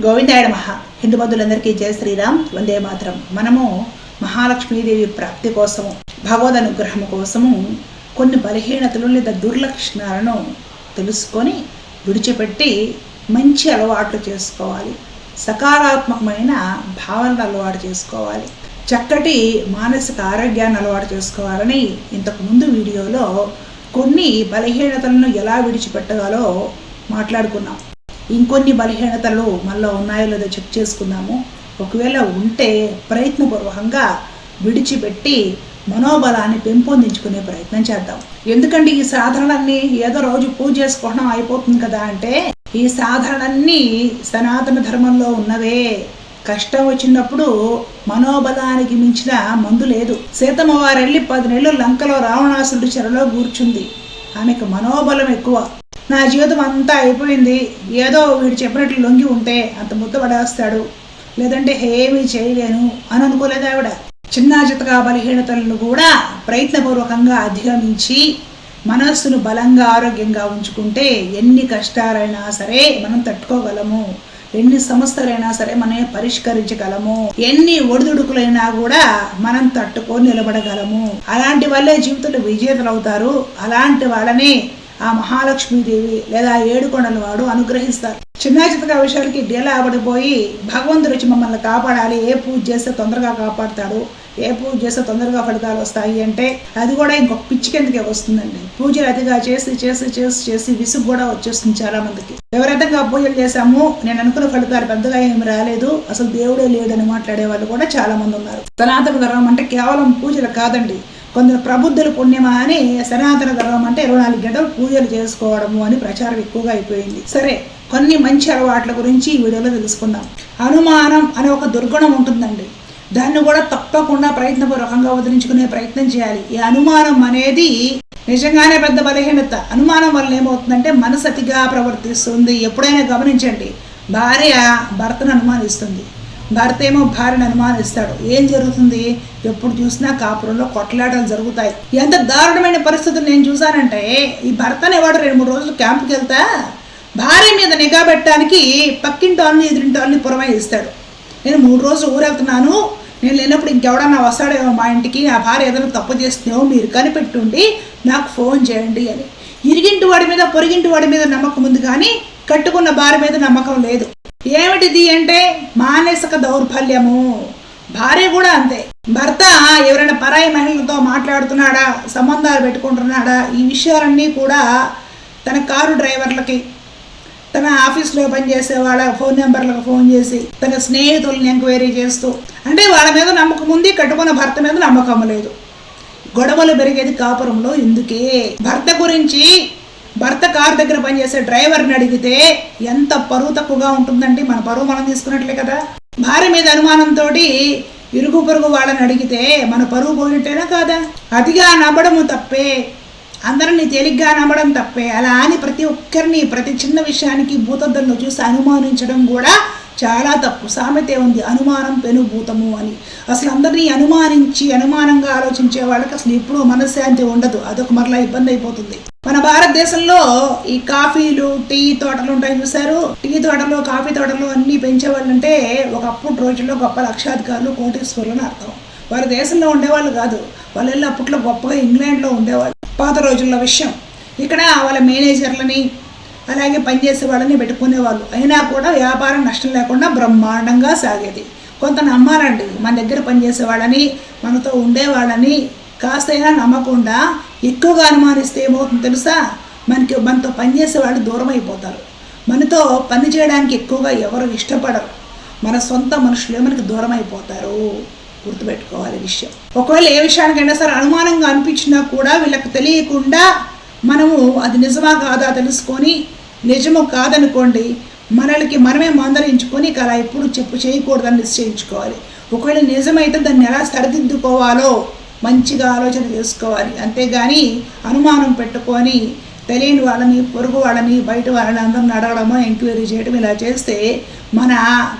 గోవిందాయ మహా హిందూ బంధువులందరికీ జయ శ్రీరామ్. వందే మాత్రం. మనము మహాలక్ష్మీదేవి ప్రాప్తి కోసము భగవద్ అనుగ్రహం కోసము కొన్ని బలహీనతలు లేదా దుర్లక్షణాలను తెలుసుకొని విడిచిపెట్టి మంచి అలవాట్లు చేసుకోవాలి. సకారాత్మకమైన భావనలు అలవాటు చేసుకోవాలి. చక్కటి మానసిక ఆరోగ్యాన్ని అలవాటు చేసుకోవాలని ఇంతకు ముందు వీడియోలో కొన్ని బలహీనతలను ఎలా విడిచిపెట్టగాలో మాట్లాడుకున్నాం. ఇంకొన్ని బలహీనతలు మనలో ఉన్నాయో లేదో చెక్ చేసుకుందాము. ఒకవేళ ఉంటే ప్రయత్నపూర్వకంగా విడిచిపెట్టి మనోబలాన్ని పెంపొందించుకునే ప్రయత్నం చేద్దాం. ఎందుకంటే ఈ సాధనలన్నీ ఏదో రోజు పూజ చేసుకోవడం అయిపోతుంది కదా అంటే ఈ సాధనలన్నీ సనాతన ధర్మంలో ఉన్నవే కష్టం వచ్చినప్పుడు మనోబలానికి మించిన మందు లేదు. సీతమ్మ వారు వెళ్ళి పది నెలలు లంకలో రావణాసురుడి చెరలో కూర్చుంది. ఆమెకు మనోబలం ఎక్కువ. నా జీవితం అంతా అయిపోయింది. ఏదో వీడు చెప్పినట్లు లొంగి ఉంటే అంత ముద్ద పడేస్తాడు. లేదంటే ఏమీ చేయలేను అని అనుకోలేదు ఆవిడ. చిన్న చితకా బలహీనతలను కూడా ప్రయత్నపూర్వకంగా అధిగమించి మనస్సును బలంగా ఆరోగ్యంగా ఉంచుకుంటే ఎన్ని కష్టాలైనా సరే మనం తట్టుకోగలము. ఎన్ని సమస్యలైనా సరే మనమే పరిష్కరించగలము. ఎన్ని ఒడిదుడుకులైనా కూడా మనం తట్టుకొని నిలబడగలము. అలాంటి వాళ్ళే జీవితంలో విజేతలు అవుతారు అలాంటి వాళ్ళనే ఆ మహాలక్ష్మీదేవి లేదా ఏడుకొండల వాడు అనుగ్రహిస్తారు. చిన్న చితక విషయాలకి డేలా పడిపోయి భగవంతుడు వచ్చి మమ్మల్ని కాపాడాలి. ఏ పూజ చేస్తే తొందరగా కాపాడతాడు? ఏ పూజ చేస్తే తొందరగా ఫలితాలు వస్తాయి అంటే అది కూడా ఇంకొక పిచ్చి కిందకే వస్తుందండి. పూజలు అతిగా చేసి చేసి చేసి చేసి విసుగు కూడా వచ్చేస్తుంది చాలా మందికి ఎవరైతే పూజలు చేశామో నేను అనుకున్న ఫలితాలు పెద్దగా ఏమి రాలేదు. అసలు దేవుడే లేడని మాట్లాడే వాళ్ళు కూడా చాలా మంది ఉన్నారు. సనాతన ధర్మం అంటే కేవలం పూజలు కాదండి. కొందరు ప్రబుద్ధుల పుణ్యమా అని సనాతన ధర్మం అంటే ఇరవై నాలుగు గంటలు పూజలు చేసుకోవడము అని ప్రచారం ఎక్కువగా అయిపోయింది. సరే కొన్ని మంచి అలవాట్ల గురించి ఈ వీడియోలో తెలుసుకుందాం. అనుమానం అనే ఒక దుర్గుణం ఉంటుందండి. దాన్ని కూడా తప్పకుండా ప్రయత్నపూర్వకంగా వదిలించుకునే ప్రయత్నం చేయాలి. ఈ అనుమానం అనేది నిజంగానే పెద్ద బలహీనత. అనుమానం వల్ల ఏమవుతుందంటే మనసు అతిగా ప్రవర్తిస్తుంది. ఎప్పుడైనా గమనించండి భార్య భర్తను అనుమానిస్తుంది. భర్త ఏమో భార్యను అనుమానిస్తాడు. ఏం జరుగుతుంది? ఎప్పుడు చూసినా కాపురంలో కొట్లాటలు జరుగుతాయి. ఎంత దారుణమైన పరిస్థితులు నేను చూశానంటే ఈ భర్తనే వాడు రెండు మూడు రోజులు క్యాంపుకి వెళ్తా భార్య మీద నిఘా పెట్టడానికి పక్కింటి వాళ్ళని ఎదురింటి వాళ్ళని పురమాయిస్తాడు. నేను మూడు రోజులు ఊరెళ్తున్నాను నేను లేనప్పుడు ఇంకెవడన్నా వస్తాడేమో మా ఇంటికి ఆ భార్య ఏదైనా తప్పు చేస్తున్నావు మీరు కనిపెట్టుండి నాకు ఫోన్ చేయండి అని. ఇరిగింటి వాడి మీద పొరిగింటి వాడి మీద నమ్మకం ఉంది కానీ కట్టుకున్న భార్య మీద నమ్మకం లేదు. ఏమిటిది అంటే మానసిక దౌర్బల్యము. భార్య కూడా అంతే. భర్త ఎవరైనా పరాయి మహిళలతో మాట్లాడుతున్నాడా సంబంధాలు పెట్టుకుంటున్నాడా ఈ విషయాలన్నీ కూడా తన కారు డ్రైవర్లకి తన ఆఫీస్లో పనిచేసే వాళ్ళ ఫోన్ నెంబర్లకు ఫోన్ చేసి తన స్నేహితుల్ని ఎంక్వైరీ చేస్తూ అంటే వాళ్ళ మీద నమ్మకం ఉంది కట్టుకున్న భర్త మీద నమ్మకం లేదు. గొడవలు పెరిగేది కాపురంలో ఎందుకే? భర్త గురించి భర్త కారు దగ్గర పనిచేసే డ్రైవర్ని అడిగితే ఎంత పరువు తక్కువగా ఉంటుందండి? మన పరువు మనం తీసుకున్నట్లే కదా. భార్య మీద అనుమానంతో ఇరుగు పొరుగు వాళ్ళని అడిగితే మన పరువు పోయినట్టేనా కాదా? అతిగా నమ్మడము తప్పే. అందరినీ తేలిగ్గా నమ్మడం తప్పే. అలా అని ప్రతి ఒక్కరిని ప్రతి చిన్న విషయానికి భూతద్దంలో చూసి అనుమానించడం కూడా చాలా తప్పు. సామెతే ఉంది అనుమానం పెనుభూతము అని. అసలు అందరినీ అనుమానించి అనుమానంగా ఆలోచించే వాళ్ళకి అసలు ఎప్పుడూ మనశ్శాంతి ఉండదు. అదొక మరలా ఇబ్బంది అయిపోతుంది మన భారతదేశంలో ఈ కాఫీలు టీ తోటలు ఉంటాయి చూసారు టీ తోటలు కాఫీ తోటలు అన్నీ పెంచేవాళ్ళంటే ఒకప్పుడు రోజుల్లో గొప్ప లక్షాధికారులు కోటీశ్వరులు అని అర్థం. వారి దేశంలో ఉండేవాళ్ళు కాదు. వాళ్ళు వెళ్ళి అప్పట్లో గొప్పగా ఇంగ్లాండ్లో ఉండేవాళ్ళు. పాత రోజుల్లో విషయం. ఇక్కడ వాళ్ళ మేనేజర్లని అలాగే పనిచేసే వాళ్ళని పెట్టుకునేవాళ్ళు. అయినా కూడా వ్యాపారం నష్టం లేకుండా బ్రహ్మాండంగా సాగేది. కొంత నమ్మాలండి. మన దగ్గర పనిచేసే వాళ్ళని మనతో ఉండేవాళ్ళని కాస్తైనా నమ్మకుండా ఎక్కువగా అనుమానిస్తే ఏమవుతుందో తెలుసా? మనకి మనతో పనిచేసే వాళ్ళు దూరం అయిపోతారు మనతో పని చేయడానికి ఎక్కువగా ఎవరు ఇష్టపడరు. మన సొంత మనుషులే మనకి దూరం అయిపోతారు గుర్తుపెట్టుకోవాలి విషయం. ఒకవేళ ఏ విషయానికైనా సరే అనుమానంగా అనిపించినా కూడా వీళ్ళకి తెలియకుండా మనము అది నిజమా కాదా తెలుసుకొని నిజము కాదనుకోండి మనలకి మనమే మందరించుకొని ఇక అలా ఎప్పుడు చెప్పు చేయకూడదని నిశ్చయించుకోవాలి. ఒకవేళ నిజమైతే దాన్ని ఎలా సరిదిద్దుకోవాలో మంచిగా ఆలోచన చేసుకోవాలి. అంతేగాని అనుమానం పెట్టుకొని తెలియని వాళ్ళని పొరుగు వాళ్ళని బయట వాళ్ళని అందరిని అడగడమో ఎంక్వైరీ చేయడం ఇలా చేస్తే మన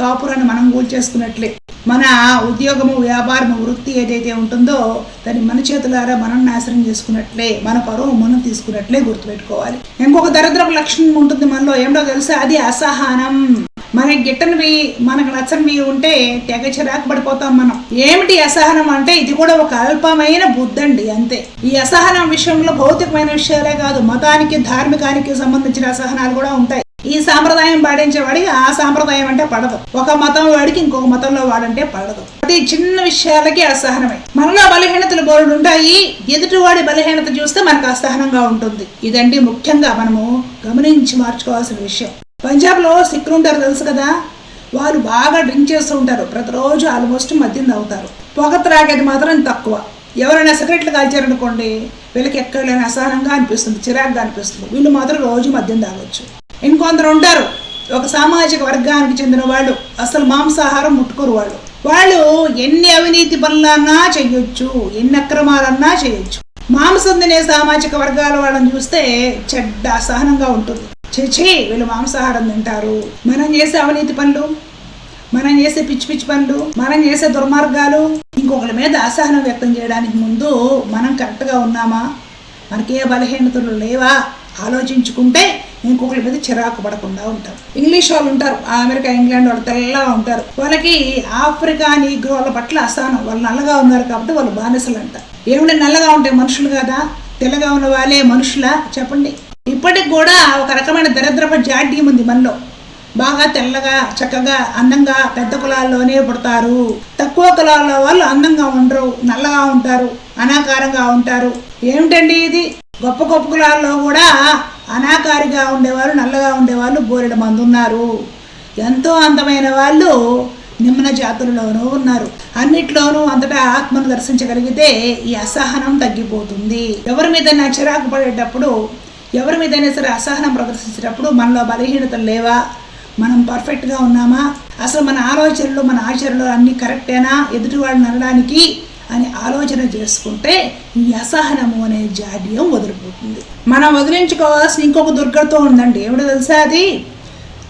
కాపురాన్ని మనం కూల్చేసుకున్నట్లే. మన ఉద్యోగము వ్యాపారము వృత్తి ఏదైతే ఉంటుందో దాన్ని మన చేతులారా మనం నాశనం చేసుకున్నట్లే మన పరువు మనం తీసుకున్నట్లే గుర్తుపెట్టుకోవాలి. ఇంకొక దరిద్రపు లక్షణం ఉంటుంది మనలో. ఏమిటో తెలుసా? అది అసహనం. మన మనకి గిట్టనివి మనకు నచ్చనివి ఉంటే తెగ చిరాకు పడిపోతాం మనం. ఏమిటి అసహనం అంటే? ఇది కూడా ఒక అల్పమైన బుద్ధండి అంతే. ఈ అసహనం విషయంలో భౌతికమైన విషయాలే కాదు మతానికి ధార్మికానికి సంబంధించిన అసహనాలు కూడా ఉంటాయి. ఈ సాంప్రదాయం పాటించే వాడికి ఆ సాంప్రదాయం అంటే పడదు. ఒక మతం వాడికి ఇంకొక మతంలో వాడంటే పడదు. ప్రతి చిన్న విషయాలకి అసహనమే. మనలో బలహీనతలు బోరుడు ఉంటాయి. ఎదుటివాడి బలహీనత చూస్తే మనకు అసహనంగా ఉంటుంది. ఇదండి ముఖ్యంగా మనము గమనించి మార్చుకోవాల్సిన విషయం. పంజాబ్లో సిక్కులు ఉంటారు తెలుసు కదా? వాళ్ళు బాగా డ్రింక్ చేస్తూ ఉంటారు. ప్రతిరోజు ఆల్మోస్ట్ మద్యం తాగుతారు. పొగ త్రాగేది మాత్రం తక్కువ. ఎవరైనా సిగరెట్లు కాల్చారనుకోండి వీళ్ళకి ఎక్కడ అసహనంగా అనిపిస్తుంది చిరాగ్గా అనిపిస్తుంది. వీళ్ళు మాత్రం రోజు మద్యం తాగొచ్చు. ఇంకొందరు ఉంటారు. ఒక సామాజిక వర్గానికి చెందిన వాళ్ళు. అసలు మాంసాహారం ముట్టుకోరు వాళ్ళు. వాళ్ళు ఎన్ని అవినీతి పనులన్నా చెయ్యొచ్చు ఎన్ని అక్రమాలన్నా చేయొచ్చు. మాంసం తినే సామాజిక వర్గాల వాళ్ళని చూస్తే చెడ్డ అసహనంగా ఉంటుంది. చేచి వీళ్ళు మాంసాహారం తింటారు. మనం చేసే అవినీతి పనులు మనం చేసే పిచ్చి పిచ్చి పనులు మనం చేసే దుర్మార్గాలు ఇంకొకరి మీద అసహనం వ్యక్తం చేయడానికి ముందు మనం కరెక్ట్గా ఉన్నామా? మనకే బలహీనతలు లేవా? ఆలోచించుకుంటే ఇంకొకరి మీద చిరాకు పడకుండా ఉంటాం ఇంగ్లీష్ వాళ్ళు ఉంటారు అమెరికా ఇంగ్లాండ్ వాళ్ళు తెల్లగా ఉంటారు. వాళ్ళకి ఆఫ్రికా నీగ్రోల పట్ల అసహనం. వాళ్ళు నల్లగా ఉన్నారు కాబట్టి వాళ్ళు బానిసలు అంటారు ఏమిటి నల్లగా ఉంటే మనుషులు కదా? తెల్లగా ఉన్న వాళ్ళే మనుషులా? చెప్పండి. ఇప్పటికి కూడా ఒక రకమైన దరిద్రపు జాడ్యం ఉంది మనలో. బాగా తెల్లగా చక్కగా అందంగా పెద్ద కులాల్లోనే పుడతారు. తక్కువ కులాల్లో వాళ్ళు అందంగా ఉండరు నల్లగా ఉంటారు అనాకారంగా ఉంటారు. ఏమిటండి ఇది? గొప్ప గొప్ప కులాల్లో కూడా అనాకారిగా ఉండేవారు నల్లగా ఉండేవాళ్ళు బోరెడు మంది ఉన్నారు. ఎంతో అందమైన వాళ్ళు నిమ్న జాతులలోనూ ఉన్నారు. అన్నిట్లోనూ అంతటా ఆత్మను దర్శించగలిగితే ఈ అసహనం తగ్గిపోతుంది. ఎవరి మీద చిరాకు పడేటప్పుడు ఎవరి మీదైనా సరే అసహనం ప్రదర్శించేటప్పుడు మనలో బలహీనతలు లేవా? మనం పర్ఫెక్ట్గా ఉన్నామా? అసలు మన ఆలోచనలు మన ఆచరణలు అన్నీ కరెక్టేనా? ఎదుటివాడిని అనడానికి అని ఆలోచన చేసుకుంటే ఈ అసహనము అనే జాడ్యం వదిలిపోతుంది. మనం వదిలించుకోవాల్సిన ఇంకొక దుర్గతో ఉందండి. ఏమిటో తెలుసా అది?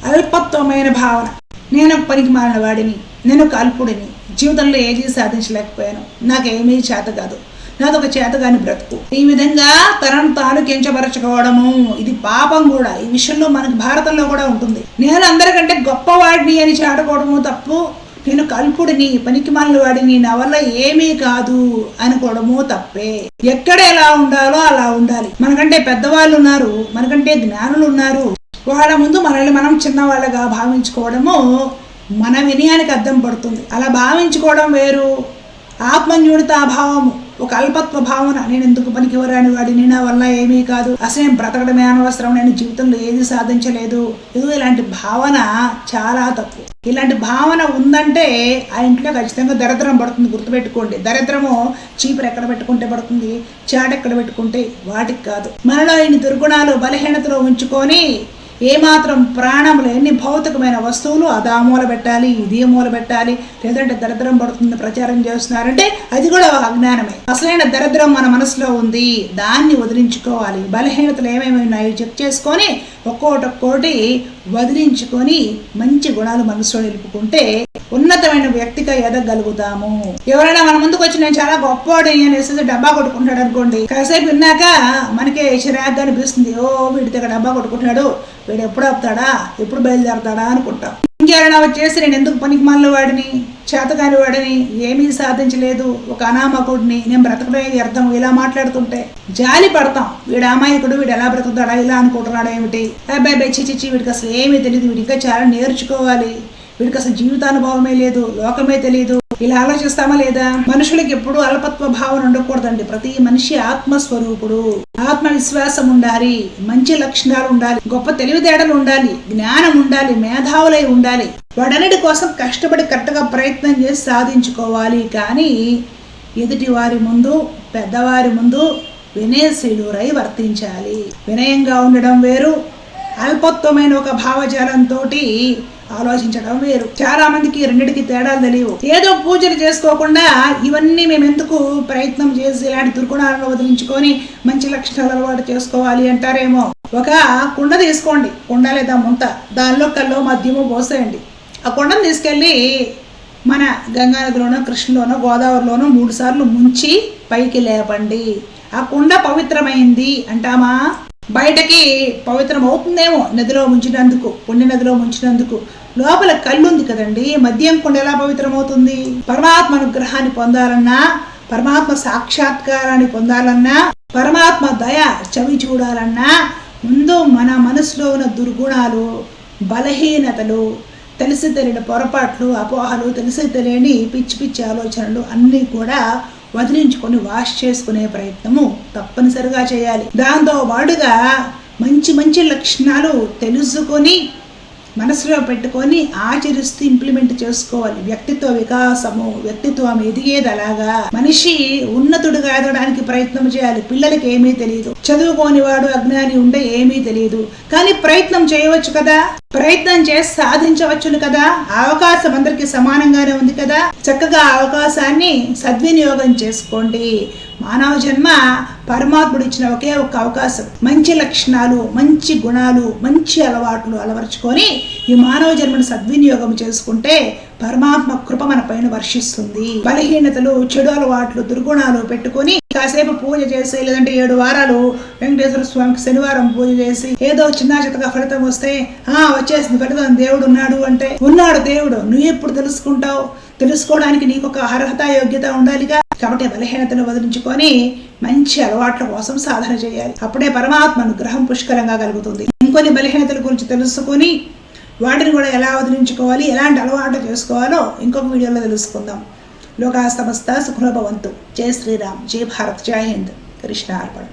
అల్పత్వమైన భావన. నేను ఒక పనికి మారిన వాడిని నేను కాల్పుడిని జీవితంలో ఏది సాధించలేకపోయాను. నాకేమీ చేత కాదు. నాదొక చేతగాని బ్రతుకు. ఈ విధంగా తనను తాను కించపరచుకోవడము ఇది పాపం కూడా. ఈ విషయంలో మనకి భారతంలో కూడా ఉంటుంది. నేను అందరికంటే గొప్పవాడిని అని చాటుకోవడము తప్పు. నేను కల్పుడిని పనికిమాలిన వాడిని నా వల్ల ఏమీ కాదు అనుకోవడము తప్పే. ఎక్కడ ఎలా ఉండాలో అలా ఉండాలి. మనకంటే పెద్దవాళ్ళు ఉన్నారు మనకంటే జ్ఞానులు ఉన్నారు వాళ్ళ ముందు మనల్ని మనం చిన్నవాళ్ళగా భావించుకోవడము మన వినయానికి అర్థం పడుతుంది. అలా భావించుకోవడం వేరు. ఆత్మన్యూడిత భావము ఒక అల్పత్వ భావన. నేను ఎందుకు పనికివరాని వాడిని నా వల్ల ఏమీ కాదు. అసలు నేను బ్రతకడమే అనవసరం. నేను జీవితంలో ఏది సాధించలేదు. ఇది ఇలాంటి భావన చాలా తప్పు. ఇలాంటి భావన ఉందంటే ఆ ఇంట్లో ఖచ్చితంగా దరిద్రం పడుతుంది గుర్తుపెట్టుకోండి. దరిద్రము చీపురు ఎక్కడ పెట్టుకుంటే పడుతుంది చాట ఎక్కడ పెట్టుకుంటే వాటికి కాదు. మనలో ఇన్ని దుర్గుణాలు బలహీనతలో ఉంచుకొని ఏమాత్రం ప్రాణములు ఎన్ని భౌతికమైన వస్తువులు అది ఆ మూల పెట్టాలి ఇది మూల పెట్టాలి లేదంటే దరిద్రం పడుతుంది ప్రచారం చేస్తున్నారంటే అది కూడా ఒక అజ్ఞానమే. అసలైన దరిద్రం మన మనసులో ఉంది. దాన్ని వదిలించుకోవాలి. బలహీనతలు ఏమేమి ఉన్నాయో చెక్ చేసుకొని ఒక్కోటి ఒక్కోటి వదిలించుకొని మంచి గుణాలు మనసులో నిలుపుకుంటే ఉన్నతమైన వ్యక్తిగా ఎదగలుగుతాము. ఎవరైనా మన ముందుకు వచ్చి నేను చాలా గొప్పవాడు అనేసి డబ్బా కొట్టుకుంటాడు అనుకోండి. కాసేపు విన్నాక మనకే చిరాగ్గా అనిపిస్తుంది. ఓ వీడి దగ్గర డబ్బా కొట్టుకుంటాడు వీడు ఎప్పుడు ఆపుతాడా? ఎప్పుడు బయలుదేరతాడా అనుకుంటాం. ఇంకెవరైనా వచ్చేసి నేను ఎందుకు పనికి మాలిన వాడిని? చేతగాని వాడిని? ఏమీ సాధించలేదు. ఒక అనామకుడిని. నేను బ్రతకడమే అర్థం. ఇలా మాట్లాడుతుంటే జాలి పడతాం. వీడు అమాయకుడు వీడు ఎలా బ్రతుకుతాడా ఇలా అనుకుంటున్నాడు ఏమిటి? అబ్బాయి చిచ్చి వీడికి అసలు ఏమీ తెలియదు వీడికి ఇంకా చాలా నేర్చుకోవాలి. వీడికి అసలు జీవితానుభవమే లేదు లోకమే తెలియదు ఇలా ఆలోచిస్తామా లేదా? మనుషులకి ఎప్పుడు అల్పత్వ భావన ఉండకూడదండి. ప్రతి మనిషి ఆత్మస్వరూపుడు. ఆత్మవిశ్వాసం ఉండాలి మంచి లక్షణాలు ఉండాలి గొప్ప తెలివితేటలు ఉండాలి జ్ఞానం ఉండాలి మేధావులై ఉండాలి. వాడన్నిటి కోసం కష్టపడి కరెక్ట్గా ప్రయత్నం చేసి సాధించుకోవాలి. కానీ ఎదుటి వారి ముందు పెద్దవారి ముందు వినయశీలురై వర్తించాలి. వినయంగా ఉండడం వేరు అల్పత్వమైన ఒక భావజాలంతో ఆలోచించడం వేరు. చాలా మందికి రెండిటికి తేడాలు తెలియవు. ఏదో పూజలు చేసుకోకుండా ఇవన్నీ మేము ఎందుకు ప్రయత్నం చేసి ఇలాంటి దుర్గుణాలను వదిలించుకొని మంచి లక్షణాలు అలవాటు చేసుకోవాలి అంటారేమో. ఒక కుండ తీసుకోండి. కుండ లేదా ముంత. దానిలో కల్లో మద్యము పోసేయండి. ఆ కుండను తీసుకెళ్ళి మన గంగానదిలోనో కృష్ణలోనో గోదావరిలోనో మూడు సార్లు ముంచి పైకి లేపండి. ఆ కుండ పవిత్రమైంది అంటామా? బయటకి పవిత్రం అవుతుందేమో నదిలో ముంచినందుకు పుణ్య నదిలో ముంచినందుకు. లోపల కళ్ళు ఉంది కదండి మద్యం కొండ ఎలా పవిత్రమవుతుంది? పరమాత్మ అనుగ్రహాన్ని పొందాలన్నా పరమాత్మ సాక్షాత్కారాన్ని పొందాలన్నా పరమాత్మ దయ చవి చూడాలన్నా ముందు మన మనసులో ఉన్న దుర్గుణాలు బలహీనతలు తెలిసి తెలియని పొరపాట్లు అపోహలు తెలిసి తెలియని పిచ్చి పిచ్చి ఆలోచనలు అన్నీ కూడా వదిలించుకొని వాష్ చేసుకునే ప్రయత్నము తప్పనిసరిగా చేయాలి. దాంతో పాటుగా మంచి మంచి లక్షణాలు తెలుసుకొని మనసులో పెట్టుకొని ఆచరిస్తూ ఇంప్లిమెంట్ చేసుకోవాలి. వ్యక్తిత్వ వికాసము వ్యక్తిత్వం ఎదిగేది అలాగా. మనిషి ఉన్నతుడుగా ఎదగడానికి ప్రయత్నం చేయాలి. పిల్లలకి ఏమీ తెలియదు చదువుకోని వాడు అజ్ఞాని ఉంటే ఏమీ తెలియదు కానీ ప్రయత్నం చేయవచ్చు కదా? ప్రయత్నం చేసి సాధించవచ్చును కదా? అవకాశం అందరికీ సమానంగానే ఉంది కదా? చక్కగా అవకాశాన్ని సద్వినియోగం చేసుకోండి. మానవ జన్మ పరమాత్ముడు ఇచ్చిన ఒకే ఒక అవకాశం. మంచి లక్షణాలు మంచి గుణాలు మంచి అలవాట్లు అలవర్చుకొని ఈ మానవ జన్మను సద్వినియోగం చేసుకుంటే పరమాత్మ కృప మన పైన వర్షిస్తుంది. బలహీనతలు చెడు అలవాట్లు దుర్గుణాలు పెట్టుకొని కాసేపు పూజ చేసి లేదంటే ఏడు వారాలు వెంకటేశ్వర స్వామికి శనివారం పూజ చేసి ఏదో చిన్న చిత్తగా ఫలితం వస్తే ఆ వచ్చేసింది ఫలితం దేవుడు ఉన్నాడు అంటే ఉన్నాడు దేవుడు. నువ్వు ఎప్పుడు తెలుసుకుంటావు? తెలుసుకోవడానికి నీకు ఒక అర్హత యోగ్యత ఉండాలిగా. కాబట్టి బలహీనతను వదిలించుకొని మంచి అలవాట్ల కోసం సాధన చేయాలి. అప్పుడే పరమాత్మ అనుగ్రహం పుష్కలంగా కలుగుతుంది. ఇంకొన్ని బలహీనతల గురించి తెలుసుకొని వాటిని కూడా ఎలా వదిలించుకోవాలి ఎలాంటి అలవాట్లు చేసుకోవాలో ఇంకొక వీడియోలో తెలుసుకుందాం. లోకా సమస్త సుఖభవంతు జై శ్రీరామ్. జై భారత్. జై హింద్. కృష్ణ అర్పణ.